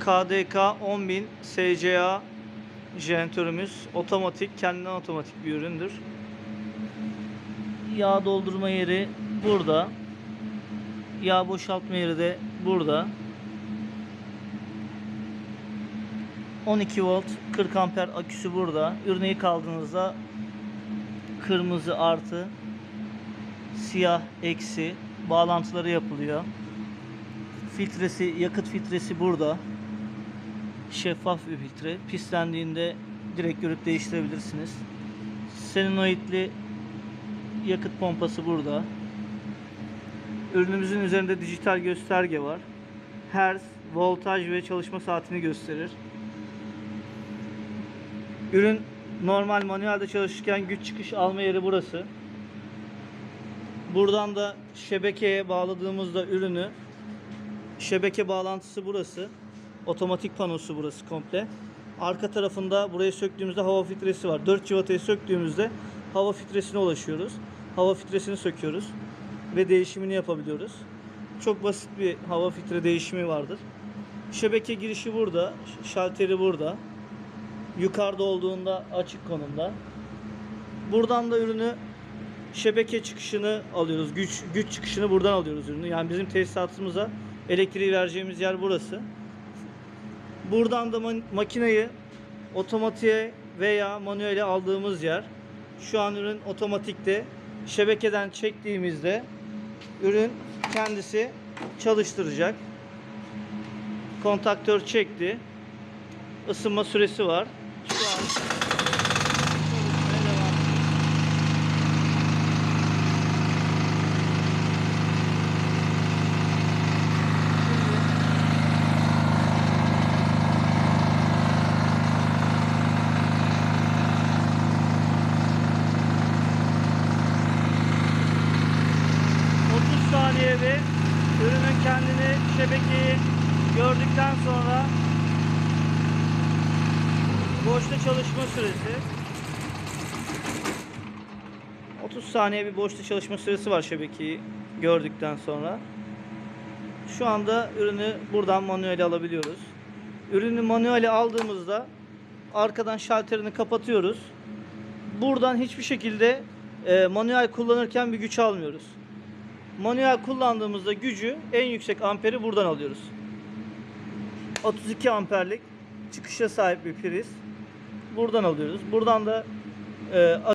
KDK 10000 SCA jeneratörümüz otomatik, kendinden otomatik bir üründür. Yağ doldurma yeri burada. Yağ boşaltma yeri de burada. 12 volt 40 amper aküsü burada. Ürünü ilk aldığınızda kırmızı artı, siyah eksi bağlantıları yapılıyor. Filtresi, yakıt filtresi burada. Şeffaf bir filtre. Pislendiğinde direkt görüp değiştirebilirsiniz. Selenoidli yakıt pompası burada. Ürünümüzün üzerinde dijital gösterge var. Hertz, voltaj ve çalışma saatini gösterir. Ürün normal manuelde çalışırken güç çıkış alma yeri burası. Buradan da şebekeye bağladığımızda ürünü şebeke bağlantısı burası. Otomatik panosu burası komple. Arka tarafında buraya söktüğümüzde hava filtresi var. 4 civatayı söktüğümüzde hava filtresine ulaşıyoruz. Hava filtresini söküyoruz ve değişimini yapabiliyoruz. Çok basit bir hava filtre değişimi vardır. Şebeke girişi burada, şalteri burada. Yukarıda olduğunda açık konumda. Buradan da ürünü şebeke çıkışını alıyoruz. Güç güç çıkışını buradan alıyoruz ürünü. Yani bizim tesisatımıza elektriği vereceğimiz yer burası. Buradan da ma- makineyi otomatiğe veya manuele aldığımız yer. Şu an ürün otomatikte. Şebekeden çektiğimizde ürün kendisi çalıştıracak. Kontaktör çekti. Isınma süresi var. Şu an ...30 saniyede ürünün kendini şebekeyi gördükten sonra boşta çalışma süresi 30 saniye bir boşta çalışma süresi var şebekeyi gördükten sonra. Şu anda ürünü buradan manuel alabiliyoruz. Ürünü manuel aldığımızda arkadan şalterini kapatıyoruz. Buradan hiçbir şekilde e, manuel kullanırken bir güç almıyoruz. Manuel kullandığımızda gücü en yüksek amperi buradan alıyoruz. 32 amperlik çıkışa sahip bir priz. Buradan alıyoruz. Buradan da e,